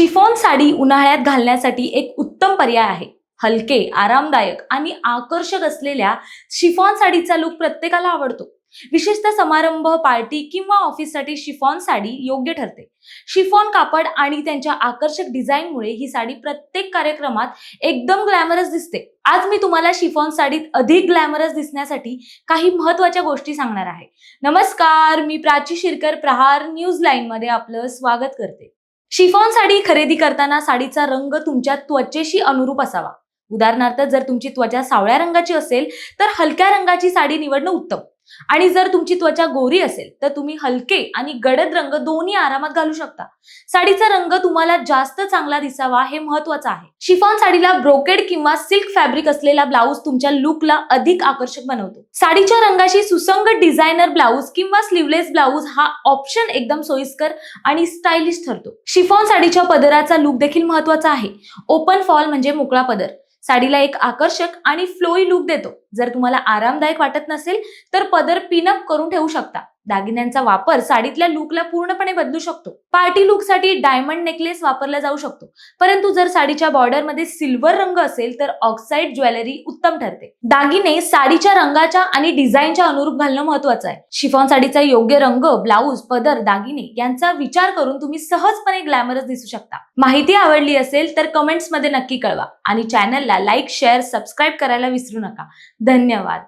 Chiffon sari उन्हाळ्यात घालण्यासाठी एक उत्तम पर्याय आहे. हलके आरामदायक आणि आकर्षक असलेल्या शिफॉन साडीचा लुक प्रत्येकाला आवडतो. विशेषतः समारंभ पार्टी किंवा ऑफिससाठी शिफॉन साडी योग्य ठरते. शिफॉन कापड आणि त्यांच्या आकर्षक डिझाईनमुळे ही साडी प्रत्येक कार्यक्रमात एकदम ग्लॅमरस दिसते. आज मी तुम्हाला शिफॉन साडीत अधिक ग्लॅमरस दिसण्यासाठी काही महत्त्वाच्या गोष्टी सांगणार आहे. नमस्कार मी प्राची शिरकर प्रहार न्यूज लाईन मध्ये आपलं स्वागत करते. शिफॉन साडी खरेदी करताना साडीचा रंग तुमच्या त्वचेशी अनुरूप असावा. उदाहरणार्थ जर तुमची त्वचा सावळ्या रंगाची असेल तर हलक्या रंगाची साडी निवडणं उत्तम. आणि जर तुमची त्वचा गोरी असेल तर तुम्ही हलके आणि गडद रंग दोन्ही आरामात घालू शकता. साडीचा रंग तुम्हाला जास्त चांगला दिसावा हे महत्वाचं आहे. शिफॉन साडीला ब्रोकेड किंवा सिल्क फॅब्रिक असलेला ब्लाऊज तुमच्या लुकला अधिक आकर्षक बनवतो. साडीच्या रंगाशी सुसंगत डिझायनर ब्लाऊज किंवा स्लीवलेस ब्लाऊज हा ऑप्शन एकदम सोयीस्कर आणि स्टायलिश ठरतो. शिफॉन साडीच्या पदराचा लुक देखील महत्त्वाचा आहे. ओपन फॉल म्हणजे मोकळा पदर. साडीला एक आकर्षक आणि फ्लोई लुक देतो. जर तुम्हाला आरामदायक वाटत नसेल तर पदर पिनअप करून ठेवू शकता. दागिन्यांचा वापर साडीतल्या लुकला पूर्णपणे बदलू शकतो. पार्टी लुकसाठी डायमंड नेकलेस वापरला जाऊ शकतो. परंतु जर साडीच्या बॉर्डरमध्ये सिल्वर रंग असेल तर ऑक्साईड ज्वेलरी उत्तम ठरते. दागिने साडीच्या रंगाच्या आणि डिझाईनच्या अनुरूप घालणं महत्वाचं आहे. शिफॉन साडीचा योग्य रंग ब्लाऊज पदर दागिने यांचा विचार करून तुम्ही सहजपणे ग्लॅमरस दिसू शकता. माहिती आवडली असेल तर कमेंट्समध्ये नक्की कळवा. आणि चॅनलला लाईक शेअर सबस्क्राईब करायला विसरू नका. धन्यवाद.